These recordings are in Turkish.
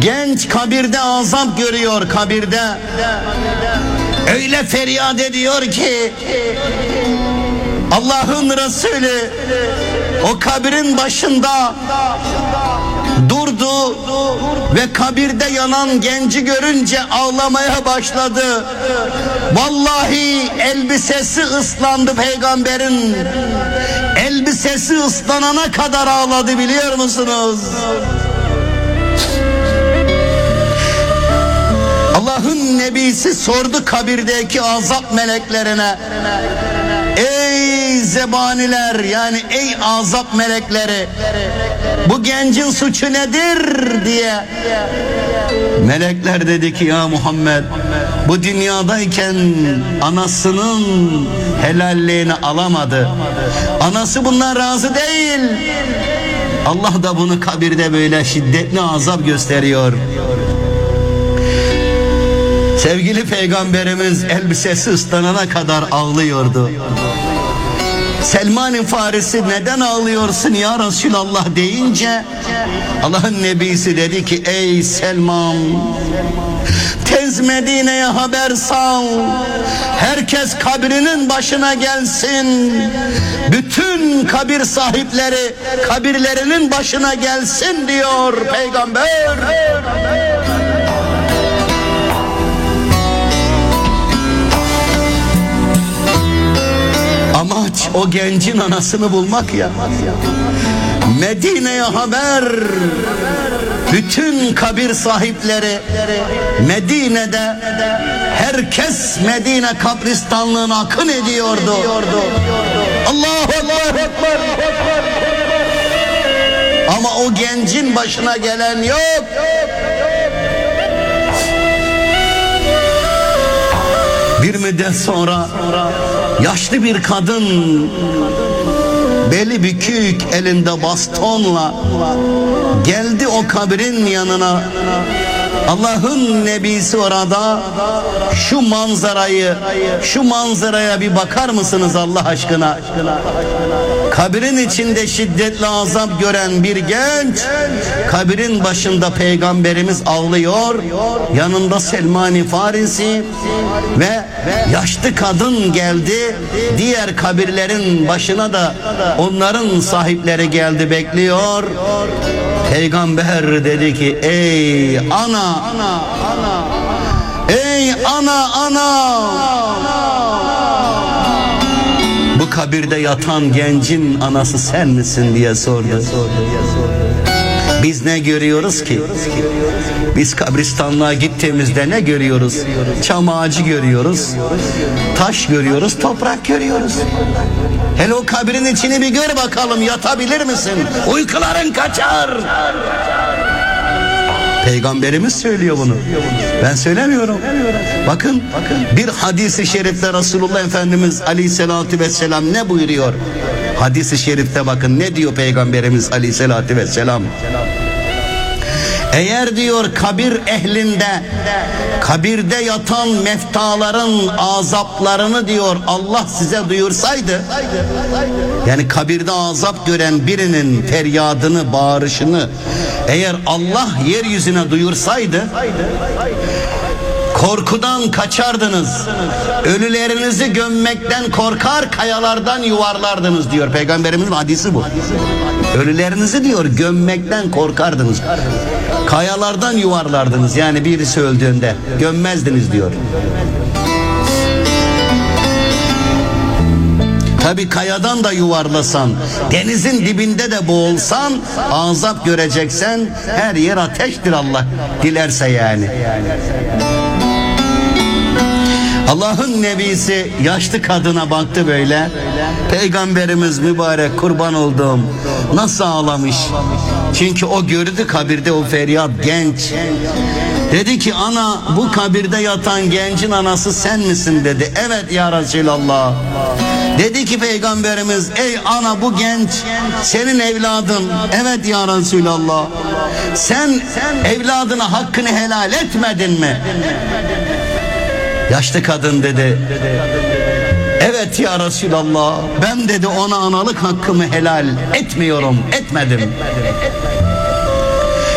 Genç kabirde azap görüyor kabirde. Öyle feryat ediyor ki Allah'ın Resulü o kabirin başında durdu ve kabirde yanan genci görünce ağlamaya başladı. Vallahi elbisesi ıslandı peygamberin. Elbisesi ıslanana kadar ağladı biliyor musunuz? Allah'ın nebisi sordu kabirdeki azap meleklerine. Ey zebaniler yani ey azap melekleri bu gencin suçu nedir diye. Melekler dedi ki ya Muhammed bu dünyadayken anasının helalliğini alamadı. Anası bundan razı değil. Allah da bunu kabirde böyle şiddetli azap gösteriyor. Sevgili peygamberimiz elbisesi ıslanana kadar ağlıyordu. Selman-ı Farisi neden ağlıyorsun ya Resulallah deyince Allah'ın nebisi dedi ki ey Selman tez Medine'ye haber sal. Herkes kabrinin başına gelsin. Bütün kabir sahipleri kabirlerinin başına gelsin diyor peygamber Amaç o gencin anasını bulmak ya. Medine'ye haber. Bütün kabir sahipleri Medine'de herkes Medine kabristanlığına akın ediyordu. Allahu Ekber. Ama o gencin başına gelen yok. Bir müddet sonra yaşlı bir kadın beli bükük elinde bastonla geldi o kabrin yanına Allah'ın nebisi orada. Şu manzarayı şu manzaraya bir bakar mısınız Allah aşkına? Kabrin içinde şiddetli azap gören bir genç kabrin başında peygamberimiz ağlıyor. Yanında Selmani Farisi ve yaşlı kadın geldi. Diğer kabirlerin başına da onların sahipleri geldi bekliyor Peygamber dedi ki ey ana ey ana ana bu kabirde yatan gencin anası sen misin diye sordu. Biz ne görüyoruz ki? Biz kabristanlığa gittiğimizde ne görüyoruz? Çam ağacı görüyoruz. Taş görüyoruz, toprak görüyoruz. Hele o kabrin içini bir gör bakalım yatabilir misin? Uykuların kaçar. Peygamberimiz söylüyor bunu. Ben söylemiyorum. Bakın, bir hadisi şerifte Resulullah Efendimiz Aleyhisselatü Vesselam ne buyuruyor? Hadisi şerifte bakın ne diyor Peygamberimiz Aleyhisselatü Vesselam? Eğer diyor kabir ehlinde kabirde yatan meftaların azaplarını diyor Allah size duyursaydı yani kabirde azap gören birinin feryadını bağırışını eğer Allah yeryüzüne duyursaydı Korkudan kaçardınız. Ölülerinizi gömmekten korkar kayalardan yuvarlardınız diyor. Peygamberimizin hadisi bu. Ölülerinizi diyor gömmekten korkardınız. Kayalardan yuvarlardınız yani birisi öldüğünde gömmezdiniz diyor. Tabi kayadan da yuvarlasan, denizin dibinde de boğulsan, azap göreceksen her yer ateştir Allah dilerse yani. Allah'ın nebisi yaşlı kadına baktı böyle. Peygamberimiz mübarek kurban olduğum nasıl ağlamış. Çünkü o gördü kabirde o feryat genç. Dedi ki ana bu kabirde yatan gencin anası sen misin dedi. Evet ya Resulallah. Dedi ki peygamberimiz ey ana bu genç senin evladın. Evet ya Resulallah. Sen evladına hakkını helal etmedin mi? Yaşlı kadın dedi. Evet ya Resulallah ben dedi ona analık hakkımı helal etmiyorum etmedim.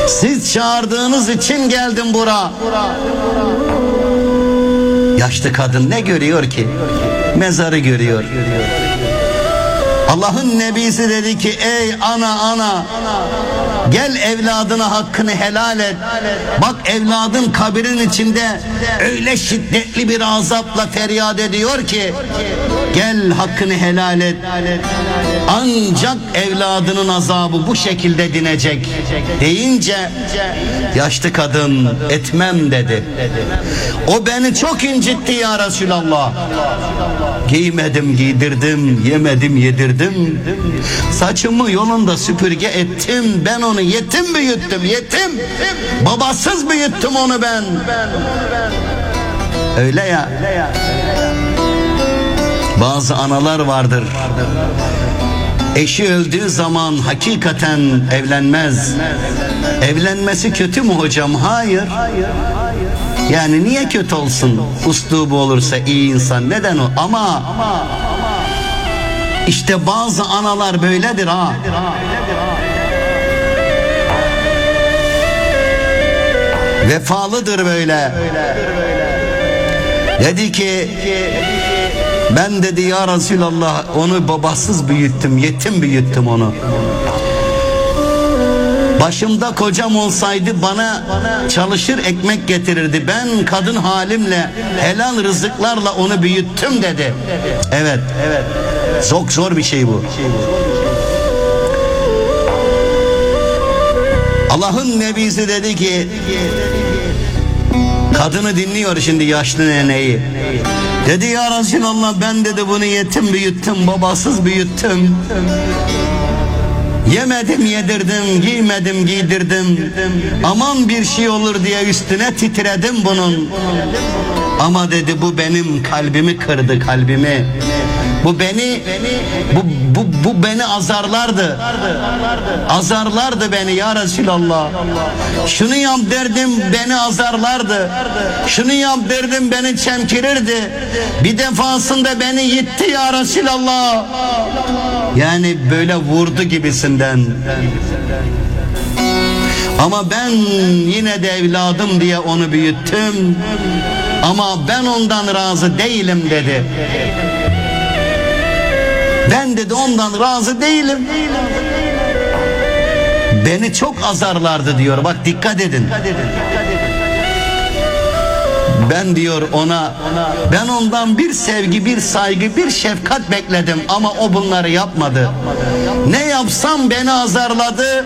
Siz çağırdığınız için geldim bura. Yaşlı kadın ne görüyor ki? Mezarı görüyor. Allah'ın nebisi dedi ki ey ana ana gel evladına hakkını helal et. Bak evladın kabirin içinde öyle şiddetli bir azapla feryat ediyor ki gel hakkını helal et. Ancak evladının azabı bu şekilde dinecek deyince yaşlı kadın etmem dedi. O beni çok incitti ya Resulallah. Giymedim giydirdim, yemedim yedirdim. Saçımı yolunda süpürge ettim. Ben onu yetim büyüttüm, yetim. Babasız büyüttüm onu ben. Öyle ya. Bazı analar vardır. Eşi öldüğü zaman hakikaten evlenmez. Evlenmesi kötü mü hocam? Hayır. Yani niye kötü olsun? Uslubu olursa iyi insan. Neden o? Ama işte bazı analar böyledir ha. Vefalıdır böyle. Dedi ki ben dedi ya Resulallah onu babasız büyüttüm, yetim büyüttüm onu. Başımda kocam olsaydı bana çalışır ekmek getirirdi. Ben kadın halimle helal rızıklarla onu büyüttüm dedi. Evet. Evet. Çok zor bir şey bu. Allah'ın nebisi dedi ki Kadını dinliyor şimdi yaşlı neneyi. Dedi ya Resulallah ben dedi bunu yetim büyüttüm, babasız büyüttüm. Yemedim yedirdim, giymedim giydirdim. Aman bir şey olur diye üstüne titredim bunun. Ama dedi bu benim kalbimi kırdı kalbimi. Bu beni bu, bu, bu beni azarlardı. Azarlardı beni ya Resulallah. Şunu yap derdim beni azarlardı. Şunu yap derdim beni çemkirirdi. Bir defasında beni yitti ya Resulallah. Yani böyle vurdu gibisinden. Ama ben yine de evladım diye onu büyüttüm. Ama ben ondan razı değilim dedi. Ben dedi ondan razı değilim. Beni çok azarlardı diyor. Bak dikkat edin. Ben diyor ona ben ondan bir sevgi, bir saygı, bir şefkat bekledim ama o bunları yapmadı. Ne yapsam beni azarladı.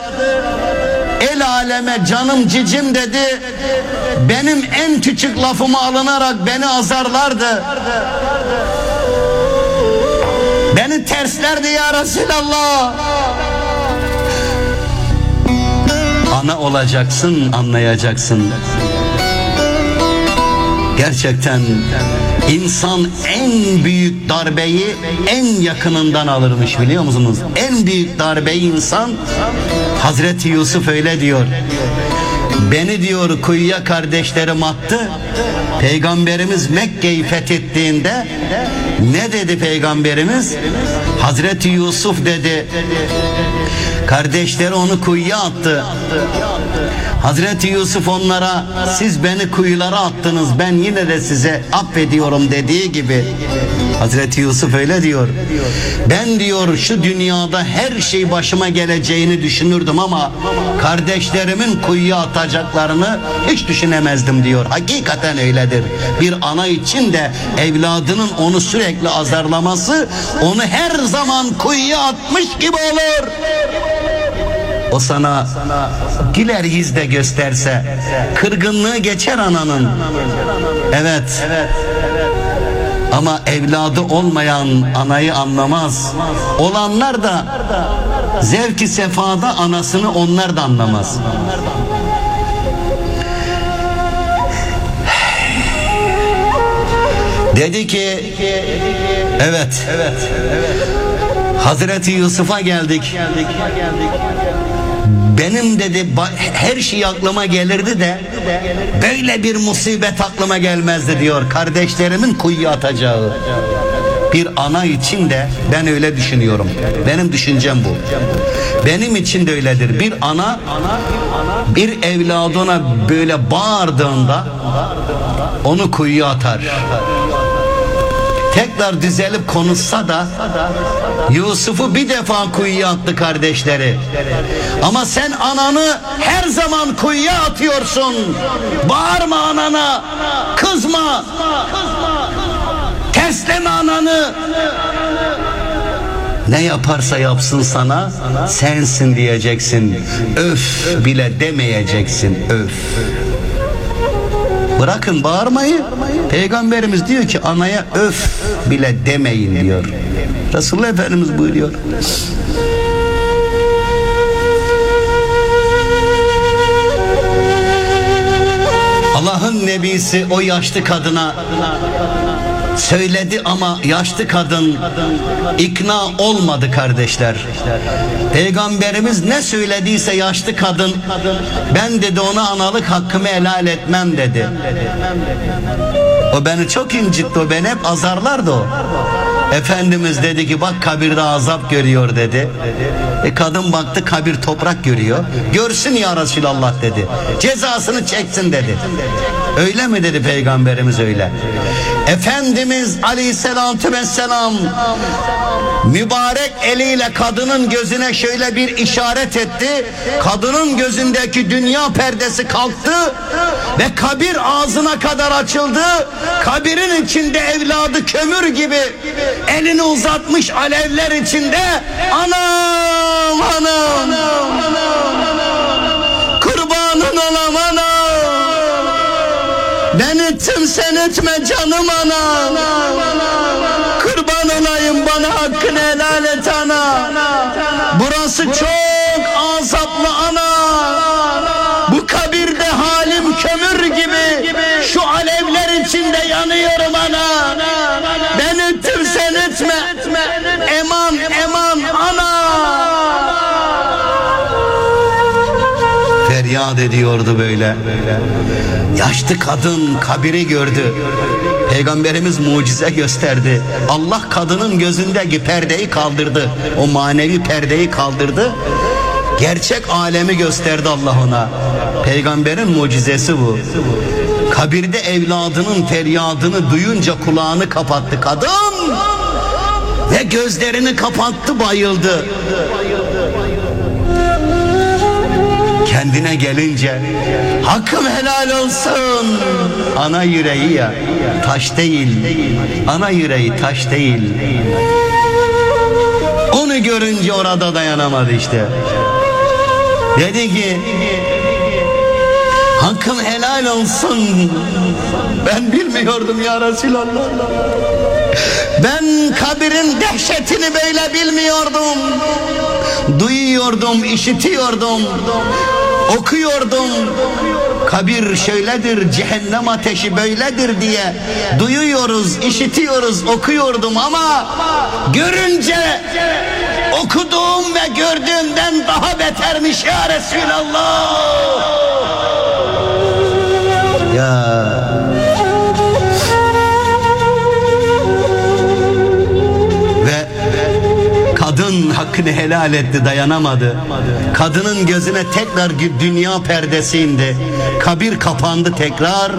El aleme canım cicim dedi. Benim en küçük lafımı alınarak beni azarlardı. Beni terslerdi ya Resulallah. Ana olacaksın, anlayacaksın. Gerçekten insan en büyük darbeyi en yakınından alırmış biliyor musunuz? En büyük darbeyi insan Hazreti Yusuf öyle diyor. Beni diyor kuyuya kardeşlerim attı. Peygamberimiz Mekke'yi fethettiğinde ne dedi peygamberimiz? Hazreti Yusuf dedi. Kardeşleri onu kuyuya attı. Hazreti Yusuf onlara siz beni kuyulara attınız ben yine de size affediyorum dediği gibi Hazreti Yusuf öyle diyor. Ben diyor şu dünyada her şey başıma geleceğini düşünürdüm ama kardeşlerimin kuyuya atacaklarını hiç düşünemezdim diyor. Hakikaten öyledir. Bir ana için de evladının onu sürekli azarlaması onu her zaman kuyuya atmış gibi olur. O sana güler yüzle gösterse kırgınlığı geçer ananın. Evet. Ama evladı olmayan anayı anlamaz. Olanlar da zevki sefada anasını onlar da anlamaz. Dedi ki evet. Evet. Hazreti Yusuf'a geldik. Benim dedi her şey aklıma gelirdi de böyle bir musibet aklıma gelmezdi diyor. Kardeşlerimin kuyuya atacağı. bir ana için de ben öyle düşünüyorum. Benim düşüncem bu. Benim için de öyledir. Bir ana bir evladına böyle bağırdığında onu kuyuya atar. Tekrar düzelip konuşsa da Yusuf'u bir defa kuyuya attı kardeşleri. Ama sen ananı her zaman kuyuya atıyorsun. Bağırma anana. Kızma. Tesleme ananı. Ne yaparsa yapsın sana sensin diyeceksin. Öf bile demeyeceksin. Öf. Bırakın bağırmayı. Peygamberimiz diyor ki anaya öf bile demeyin diyor. Resulullah Efendimiz buyuruyor. Allah'ın nebisi o yaşlı kadına söyledi ama yaşlı kadın ikna olmadı kardeşler. Peygamberimiz ne söylediyse yaşlı kadın ben dedi ona analık hakkımı helal etmem dedi. O beni çok incitti o beni hep azarlardı o. Efendimiz dedi ki bak kabirde azap görüyor dedi. E kadın baktı kabir toprak görüyor. Görsün ya Resulallah dedi. Cezasını çeksin dedi. Öyle mi dedi peygamberimiz öyle. Efendimiz aleyhissalatü vesselam mübarek eliyle kadının gözüne şöyle bir işaret etti. Kadının gözündeki dünya perdesi kalktı ve kabir ağzına kadar açıldı. Kabirin içinde evladı kömür gibi elini uzatmış alevler içinde anam anam kurbanın olam anam ben ettim sen etme canım anam. Kurban feryat ediyordu böyle yaşlı kadın kabiri gördü Peygamberimiz mucize gösterdi. Allah kadının gözündeki perdeyi kaldırdı. O manevi perdeyi kaldırdı. Gerçek alemi gösterdi Allah ona. Peygamberin mucizesi bu. Kabirde evladının feryadını duyunca kulağını kapattı kadın. Ve gözlerini kapattı bayıldı. Kendine gelince hakkım helal olsun. Ana yüreği ya taş değil. Ana yüreği taş değil. Onu görünce orada dayanamadı işte. Dedi ki hakkım helal olsun. Ben bilmiyordum ya Resulallah. Ben kabirin dehşetini böyle bilmiyordum. Duyuyordum, işitiyordum. Okuyordum. Kabir şöyledir, cehennem ateşi böyledir diye duyuyoruz, işitiyoruz, okuyordum ama görünce okuduğum ve gördüğümden daha betermiş ya Resulallah. Ya kadın hakkını helal etti dayanamadı. Kadının gözüne tekrar dünya perdesi indi. Kabir kapandı tekrar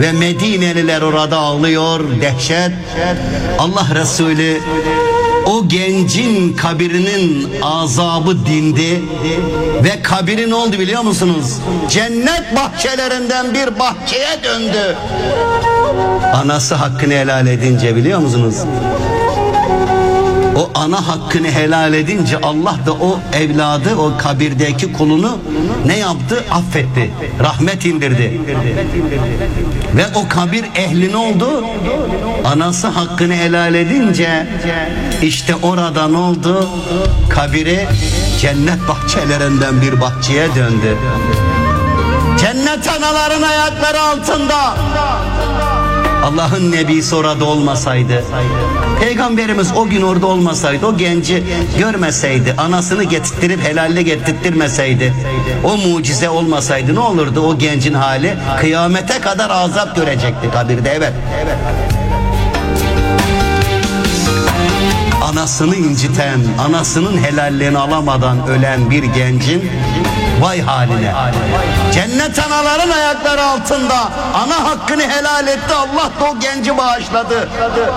ve Medineliler orada ağlıyor dehşet. Allah Resulü o gencin kabirinin azabı dindi ve kabirin oldu biliyor musunuz? Cennet bahçelerinden bir bahçeye döndü. Anası hakkını helal edince biliyor musunuz? Ana hakkını helal edince Allah da o evladı, o kabirdeki kulunu ne yaptı? Affetti. Rahmet indirdi. Ve o kabir ehli oldu? Anası hakkını helal edince işte orada ne oldu? Kabiri cennet bahçelerinden bir bahçeye döndü. Cennet anaların ayakları altında. Allah'ın nebisi orada olmasaydı, peygamberimiz o gün orada olmasaydı, o genci görmeseydi, anasını getirttirip helalle getirttirmeseydi, o mucize olmasaydı ne olurdu o gencin hali? Kıyamete kadar azap görecekti kabirde evet. Anasını inciten, anasının helalliğini alamadan ölen bir gencin vay haline. Cennet anaların ayakları altında ana hakkını helal etti. Allah da o genci bağışladı.